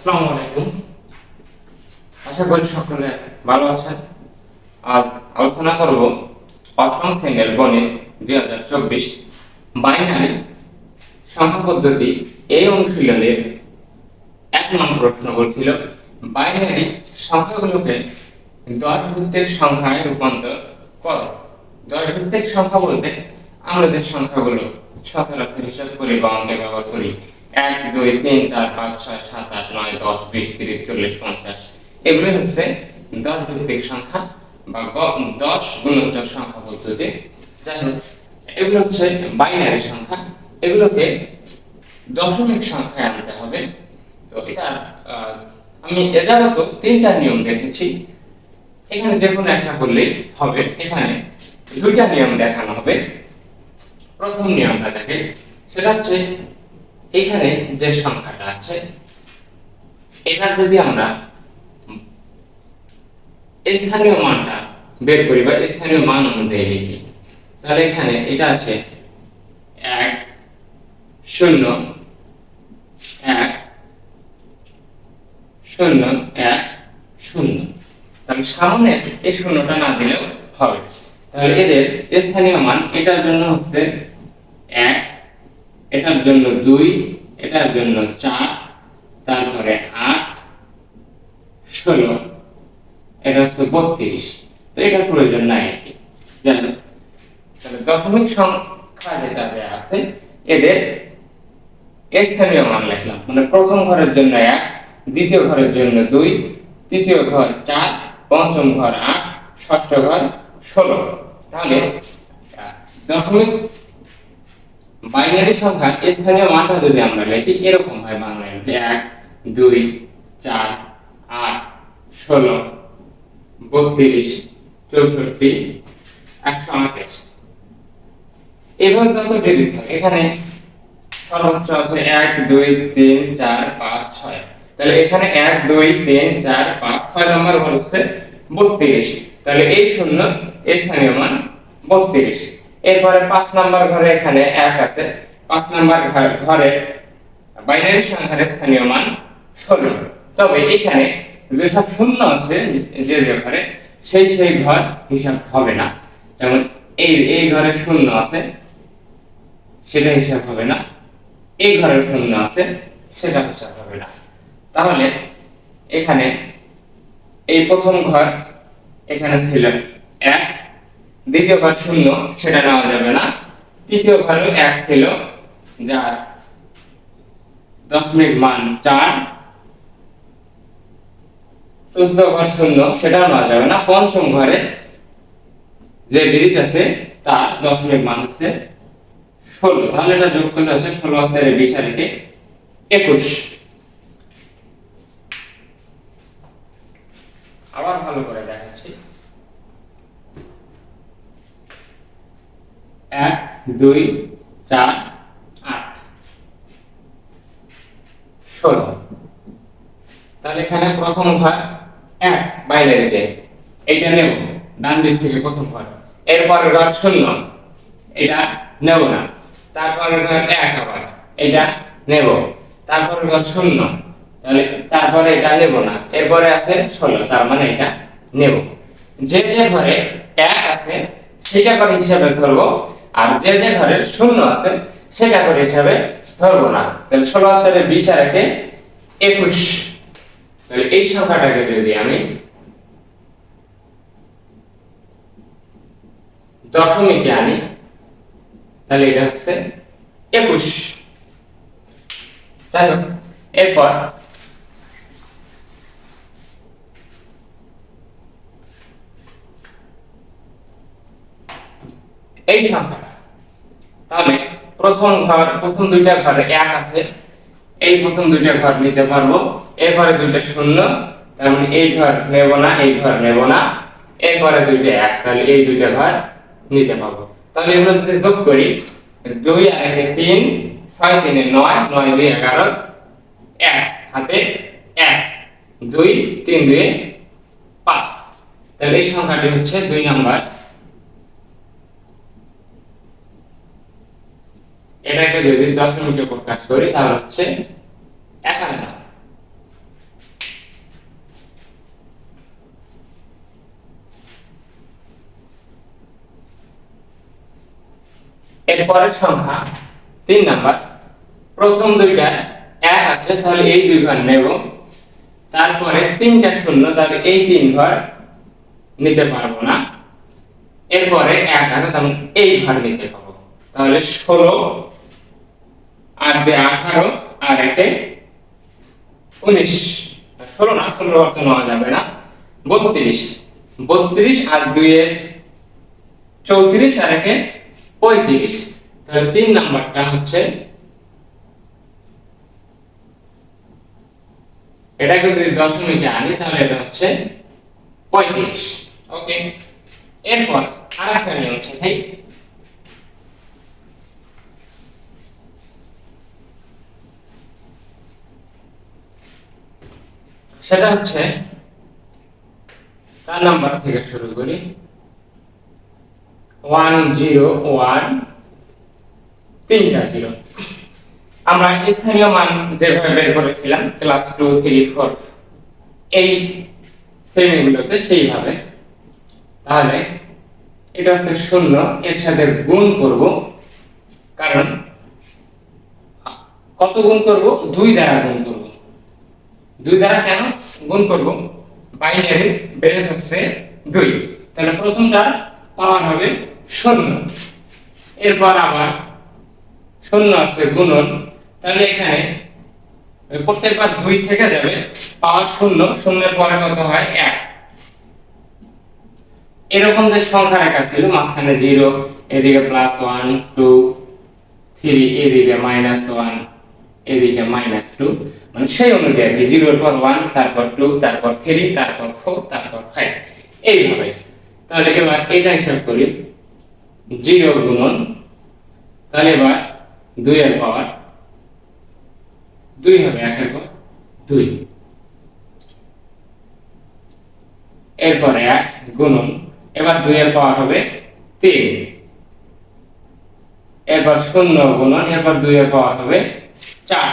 আসসালামু আলাইকুম আশা করি সকলে ভালো আছেন। আজ আলোচনা করব গণিত দুই হাজার চব্বিশ বাইনারি সংখ্যা পদ্ধতি এই অনুশীলনের এক নম্বর প্রশ্ন বলছিল, বাইনারি সংখ্যাগুলোকে দশ ভিত্তিক সংখ্যায় রূপান্তর কর। দশ ভিত্তিক সংখ্যা বলতে আমরা যে সংখ্যাগুলো সচরাচর হিসাব করি বা অঙ্কে ব্যবহার করি এক, দুই, তিন, চার, পাঁচ, ছয়, সাত, আট, নয়, দশ, বিশ, তিরিশ, চল্লিশ, পঞ্চাশ। এগুলো হচ্ছে দশ ভিত্তিক সংখ্যা বা দশ গুণোত্তর সংখ্যা পদ্ধতি যাই এগুলো হচ্ছে বাইনারি সংখ্যা। এগুলোকে দশমিক সংখ্যায় আনতে হবে। তো এটা আমি এযাবত তিনটা নিয়ম দেখেছি। এখানে যে কোনো একটা করলেই হবে। এখানে দুইটা নিয়ম দেখানো হবে। প্রথম নিয়মটা দেখে সেটা হচ্ছে এখানে যে সংখ্যাটা আছে, এটার যদি আমরা স্থানীয় মানটা বের করি বা স্থানীয় মান অনুযায়ী লিখি, তাহলে এখানে এটা আছে এক শূন্য এক শূন্য এক শূন্য। তাহলে সামনে এই শূন্যটা না দিলেও হবে। তাহলে এদের স্থানীয় মান এটার জন্য হচ্ছে এক এটার জন্য দুই, এটার জন্য চার, তারপরে আট, ষোলো, এটা হচ্ছে বত্রিশ। তো এটার প্রয়োজন নাই আর কি। জানেন তাহলে দশমিক সংখ্যা যেটা আছে, এদের স্থানীয় মান লিখলাম। মানে প্রথম ঘরের জন্য এক, দ্বিতীয় ঘরের জন্য দুই, তৃতীয় ঘর চার, পঞ্চম ঘর আট, ষষ্ঠ ঘর ষোলো। তাহলে দশমিক বাইনারি সংখ্যা স্থানীয় মানটা যদি আমরা লিখি, এরকম হয় বাংলায়। এক, দুই, চার, আট, ষোলো, বত্রিশ, চৌষট্টি, একশো আঠাশ এবার যত ডিজিট থাকে এখানে সর্বোচ্চ আছে এক, দুই, তিন, চার, পাঁচ, ছয়। তাহলে এখানে এক, দুই, তিন, চার, পাঁচ, ছয় নম্বর হচ্ছে বত্রিশ। তাহলে এই শূন্য স্থানীয় মান বত্রিশ। এরপরে পাঁচ নাম্বার ঘরে এখানে এক আছে। পাঁচ নাম্বার ঘর- ঘরে বাইনারি সংখ্যার স্থানীয় মান ষোলো। তবে এখানে যেসব শূন্য আছে যে যে ঘরে সেই সেই ঘর হিসাব হবে না। যেমন এই এই ঘরে শূন্য আছে, সেটা হিসাব হবে না। এই ঘরের শূন্য আছে, সেটা হিসাব হবে না। তাহলে এখানে এই প্রথম ঘর এখানে ছিল এক। দ্বিতীয় ঘর শূন্য, সেটা নেওয়া যাবে না। তৃতীয় ঘরে এক ছিল, যার দশমিক মান চার। চতুর্থ ঘর শূন্য, সেটাও নেওয়া যাবে না। পঞ্চম ঘরে যে ডিজিট আছে, তার দশমিক মান হচ্ছে ষোলো। তাহলে এটা যোগ করলে হচ্ছে ষোলো আছে বিশ আর একে একুশ। আবার ভালো করে এক, দুই, চার, আট। ষোলো। তাহলে এখানে প্রথম ঘর এক বাইনারিতে এইটা নেব, ডান দিক থেকে প্রথম ঘর। এরপর ঘর শূন্য এটা নেব না। তারপরে ঘর এক আবার, এটা নেব। তারপরে ঘর শূন্য তাহলে তারপরে এটা নেব না। এরপরে আছে ষোলো, তার মানে এটা নেব। যে যে ঘরে এক আছে, সেটা করে হিসাবে ধরবো আর যে যে ঘরে শূন্য আছে, সেটা করে হিসাবে ধরবো না। তাহলে ষোলো হাজারে বিশ আর একে একুশ। তাহলে এই সংখ্যাটাকে যদি আমি দশমিকে আনি, তাহলে এটা হচ্ছে একুশ। হোক, এরপর এই সংখ্যাটা তাহলে প্রথম ঘর, প্রথম দুইটা ঘরে এক আছে। এই প্রথম দুইটা ঘর নিতে পারব। এরপরে দুইটা শূন্য, তার মানে এই ঘর নেব না, এই ঘর নেব না। এরপরে দুইটা এক, তাহলে এই দুইটা ঘর নিতে পারব। তাহলে এগুলো যদি যোগ করি, দুই আর একে তিন, ছয় তিনে নয় নয় দুই এগারো, এক হাতে এক, দুই তিন দুই পাঁচ। তাহলে এই সংখ্যাটি হচ্ছে দুই নাম্বার। এটাকে যদি দশমিকে প্রকাশ করি, তাহলে হচ্ছে একান্ন এরপরের সংখ্যা তিন নাম্বার। প্রথম দুইটা এক আছে, তাহলে এই দুই ঘর নেব। তারপরে তিনটা শূন্য, তাহলে এই তিন ঘর নিতে পারব না। এরপরে এক আছে তখন এই ঘর নিতে পারব। তাহলে ষোলো আর দুই আঠারো আর একে উনিশ। ষোলো না, ষোলো অর্থ নেওয়া যাবে না। বত্রিশ। বত্রিশ আর দুইয়ে চৌত্রিশ আর একে পঁয়ত্রিশ। তাহলে তিন নাম্বারটা হচ্ছে এটাকে যদি দশমিকে আনি, তাহলে এটা হচ্ছে পঁয়ত্রিশ। ওকে? এরপর আর একটা নিয়ম শেখাই। সেটা হচ্ছে চার নাম্বার থেকে শুরু করি। ওয়ান জিরো ওয়ান তিনটা জিরো। আমরা স্থানীয় মান যেভাবে বের করেছিলাম, ক্লাস টু, থ্রি, ফোর, এই শ্রেণীগুলোতে সেইভাবে। তাহলে এটা হচ্ছে শূন্য, এর সাথে গুণ করব, কারণ কত গুণ করব? দুই দ্বারা গুণ করব। দুই দ্বারা কেন গুণ করব? বাইনারি বেস হচ্ছে দুই। তাহলে প্রথমটা পাওয়ার হবে শূন্য। এরপর আবার শূন্য আছে গুণন। তাহলে এখানে প্রত্যেকবার দুই থেকে যাবে, পাওয়ার শূন্য, শূন্যের পরে কত হয়? এক। এরকম যে সংখ্যা রেখা ছিল, মাঝখানে জিরো, এদিকে প্লাস ওয়ান টু থ্রি এদিকে মাইনাস ওয়ান এদিকে মাইনাস টু মানে সেই অনুযায়ী আর কি জিরোর পর ওয়ান তারপর টু তারপর থ্রি তারপর ফোর তারপর ফাইভ এইভাবে। তাহলে এবার এটা হিসাব করি জিরো গুণন, তাহলে এবার দুই এর পাওয়ার দুই হবে একের পর দুই। এরপর এক গুণন, এবার দুই এর পাওয়ার হবে তিন। এরপর শূন্য গুণন, এরপর দুই এর পাওয়ার হবে চার।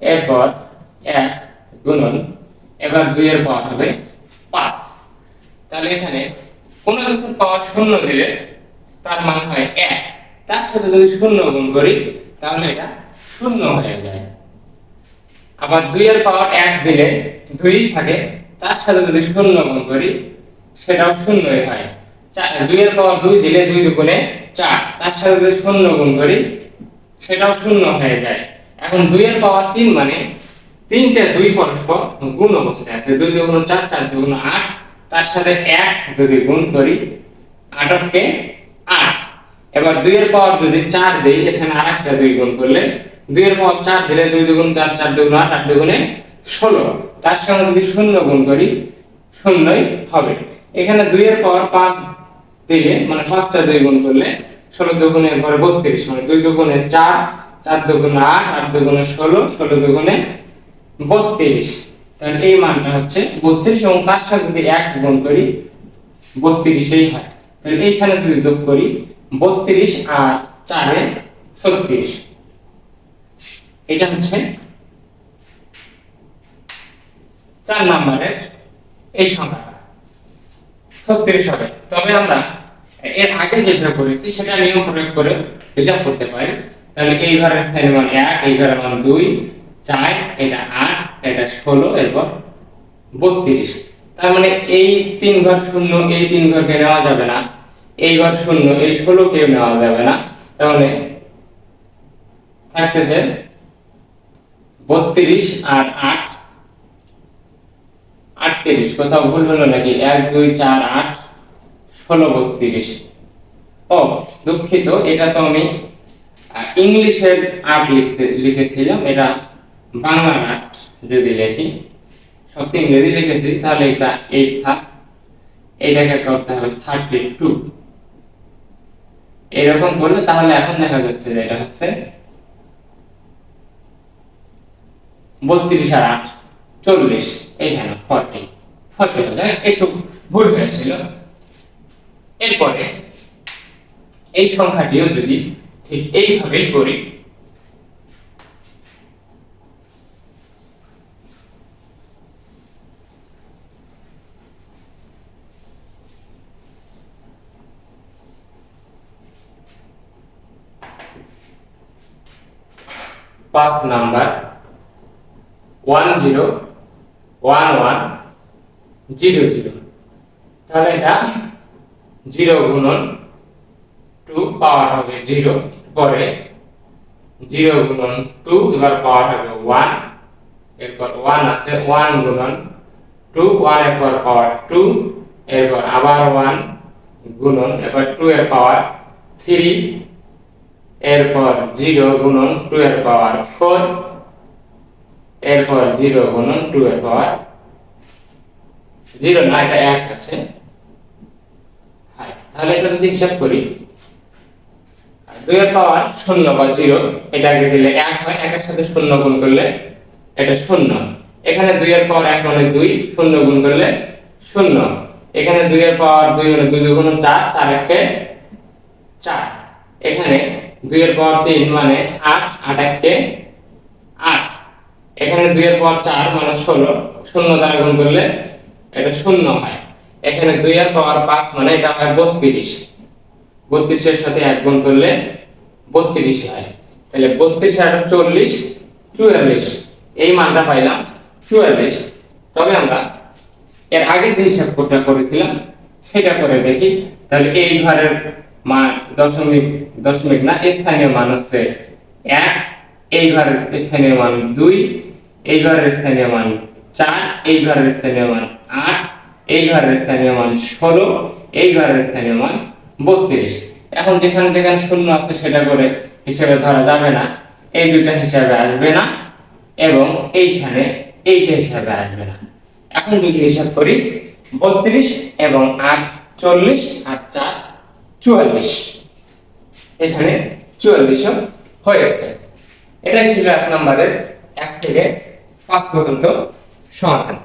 এরপর এক গুণন, এবার দুই এর পাওয়ার হবে পাঁচ। তাহলে এখানে কোনো কিছুর পাওয়ার শূন্য দিলে তার মান হয় এক। তার সাথে যদি শূন্য গুণ করি, তাহলে এটা শূন্য হয়ে যায়। আবার দুই এর পাওয়ার এক দিলে দুই থাকে, তার সাথে যদি শূন্য গুণ করি, সেটাও শূন্যই হয়। চার দুই এর পাওয়ার দুই দিলে দুই দুগুণে চার। তার সাথে যদি শূন্য গুণ করি, সেটাও শূন্য হয়ে যায়। এখন দুই এর পাওয়ার তিন মানে তিনটে দুই পরস্পর গুণ অবস্থায় আছে দুই দুগুণ চার চার দুগুণ আট, তার সাথে এক যদি গুণ করি আটকে আট। এবার দুই এর পাওয়ার যদি চার দিই, এখানে আর একটা দুই গুণ করলে দুই এর পাওয়ার চার দিলে দুই দুগুণ চার চার দুগুণ আট আট দুগুণে ষোলো। তার সঙ্গে যদি শূন্য গুণ করি, শূন্যই হবে। এখানে দুই এর পাওয়ার পাঁচ দিলে মানে পাঁচটা দুই গুণ করলে ষোলো দুগুণের পরে বত্রিশ মানে দুই দুগুণে চার চার দুগুণে আট আট দুগুণে ষোলো ষোলো দুগুণে বত্রিশ। তাহলে এই মানটা হচ্ছে বত্রিশ এবং তার সাথে যদি এক গুণ করি, বত্রিশেই হয়। তাহলে এইখানে যদি যোগ করি, বত্রিশ আর চারে ছত্রিশ। এটা হচ্ছে চার নাম্বারের এই সংখ্যাটা। ছত্রিশ হবে। তবে আমরা এর আগে যেটা করেছি, সেটা নিয়ম প্রয়োগ করে হিসাব করতে পারি। তাহলে এই ঘরের স্থানীয় মান এক, এই ঘরের মান দুই, চার, এটা আট, এটা ষোলো, এরপর বত্রিশ। তার মানে এই তিন ঘর শূন্য, এই তিন ঘরকে নেওয়া যাবে না। এই ঘর শূন্য, এই ষোলো কেউ নেওয়া যাবে না। তাহলে থাকতেছে বত্রিশ আর আট। আটত্রিশ, কোথাও ভুল হলো নাকি? এক, দুই, চার, আট, ষোলো, বত্রিশ। ও, দুঃখিত, এটা তো আমি ইংলিশের আর্ট লিখতে, লিখেছিলাম। এটা বাংলা আর্ট যদি লিখি তো ইংরেজি লিখেছি, তাহলে এটা এইট থাক এইটাকে করতে হবে থার্টি টু এরকম করলে তাহলে এখন দেখা যাচ্ছে যে এটা হচ্ছে বত্রিশ আর আট, চল্লিশ, এইখানে ফর্টি ফর্টি একটু ভুল হয়েছিল। এরপরে এই সংখ্যাটিও যদি ঠিক এইভাবেই করি। পাঁচ number. One zero, one one, zero zero. তাহলে এটা জিরো গুণন টু পাওয়ার হবে জিরো। পরে জিরো গুণন টু এবার পাওয়ার হবে ওয়ান, এরপর ওয়ান আছে, ওয়ান গুণন টু, ওয়ানের পর পাওয়ার টু, এরপর আবার ওয়ান গুণন এবার টু এর পাওয়ার থ্রি, এরপর জিরো গুণন টু এর পাওয়ার ফোর, এরপর জিরো গুণন টু এর পাওয়ার জিরো না, এটা এক আছে। তাহলে এটা যদি হিসাব করি দুই এর পাওয়ার শূন্য বা জিরো। এটাকে দিলে এক হয়, একের সাথে শূন্য গুণ করলে এটা শূন্য। এখানে দুই এর পাওয়ার এক মানে দুই, শূন্য গুণ করলে শূন্য। এখানে দুই এর পাওয়ার দুই মানে দুই দুগুণ চার চার একে চার। এখানে দুই এর পাওয়ার তিন মানে আট আট একে আট। এখানে দুই এর পাওয়ার চার মানে ষোলো, শূন্য দ্বারা গুণ করলে এটা শূন্য হয়। এখানে দুই এর পাওয়ার পাঁচ মানে এটা হয় বত্রিশ। বত্রিশের সাথে এক গুণ করলে বত্রিশ হয়। তাহলে বত্রিশ আর চল্লিশ, চুয়াল্লিশ। এই মানটা পাইলাম চুয়াল্লিশ। তবে আমরা এর আগে যে হিসাব করতে করেছিলাম, সেটা করে দেখি। তাহলে এই ঘরের মান দশমিক দশমিক না, স্থানীয় মান হচ্ছে এক। এই ঘরের স্থানীয় মান দুই। এই ঘরের স্থানীয় মান চার। এই ঘরের স্থানীয় মান আট। এই ঘরের স্থানীয় মান ষোলো। এই ঘরের স্থানীয় মান বত্রিশ। এখন যেখানে যেখানে শূন্য আছে সেটা করে হিসেবে ধরা যাবে না। এই দুটা হিসাবে আসবে না এবং এইখানে এইটা হিসাবে আসবে না। এখন যদি হিসাব করি, বত্রিশ এবং আট চল্লিশ আর চার চুয়াল্লিশ। এখানে চুয়াল্লিশ হয়েছে। এটাই ছিল এক নম্বরের এক থেকে পাঁচ পর্যন্ত সমাধান।